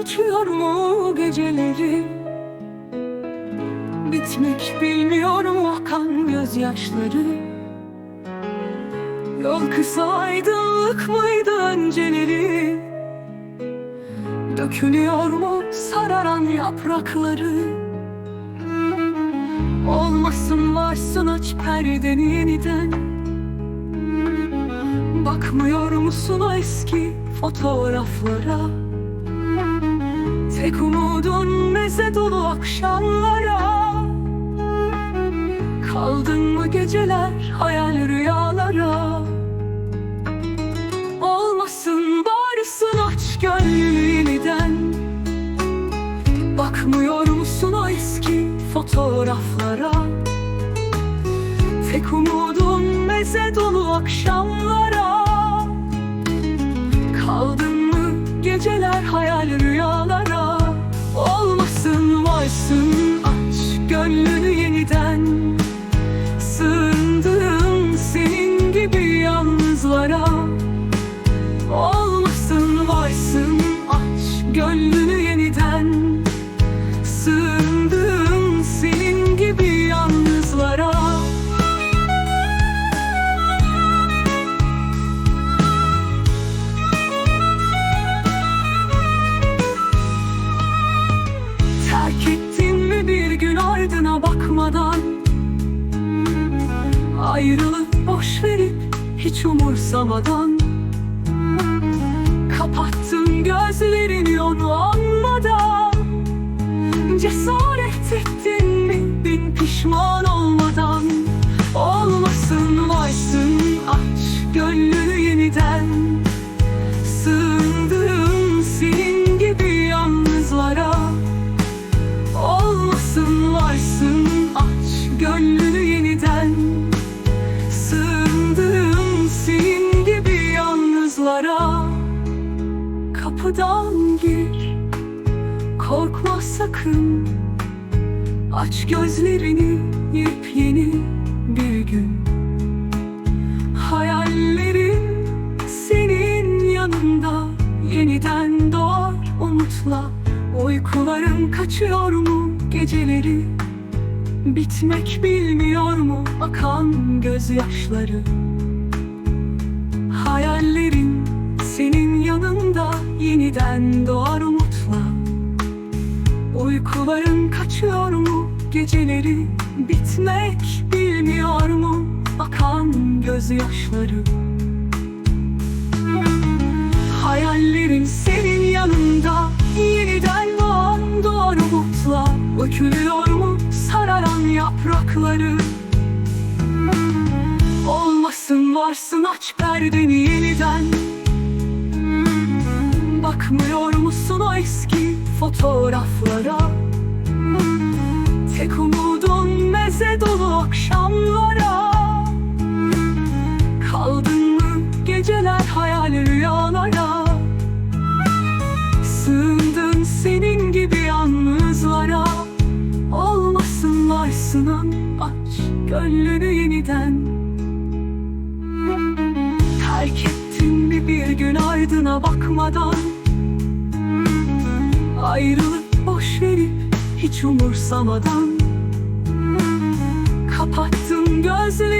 Açıyor mu geceleri? Bitmek bilmiyor mu akan gözyaşları? Yol kısa aydınlık mıydı önceleri Dökülüyor mu sararan yaprakları? Olmasın varsın aç perdeni yeniden. Bakmıyor musun o eski fotoğraflara. Tek umudun meze dolu akşamlara. Kaldın mı geceler hayal rüyalara? Olmasın varsın aç gönlünü yeniden. Bakmıyor musun o eski fotoğraflara? Tek umudun meze dolu akşamlara geceler hayal rüyalara Olmasın varsın. Aç gönlünü yeniden. Sığındığım senin gibi yalnızlara Olmasın varsın. Aç gönlünü bakmadan Ayrılıp boş verip hiç umursamadan Kapıdan gir. Korkma sakın. Aç gözlerini yepyeni bir gün. Hayallerin senin yanında. Yeniden doğar umutla. Uykuların kaçıyor mu geceleri? Bitmek bilmiyor mu akan gözyaşları? Hayallerin yeniden doğar umutla. Uykuların kaçıyor mu? Geceleri Bitmek bilmiyor mu? Akan gözyaşları. Hayallerin senin yanında. Yeniden doğan doğar umutla. Dökülüyor mu sararan yaprakları? Olmasın varsın aç perdeni yeniden Bakmıyor musun o eski fotoğraflara? Tek umudun meze dolu akşamlara. Kaldın mı geceler hayal rüyalara? Sığındın senin gibi yalnızlara. Olmasın varsın aç gönlünü yeniden. Terk ettin mi bir gün ardına bakmadan Ayrılıp boş verip hiç umursamadan Kapattın gözlerini onu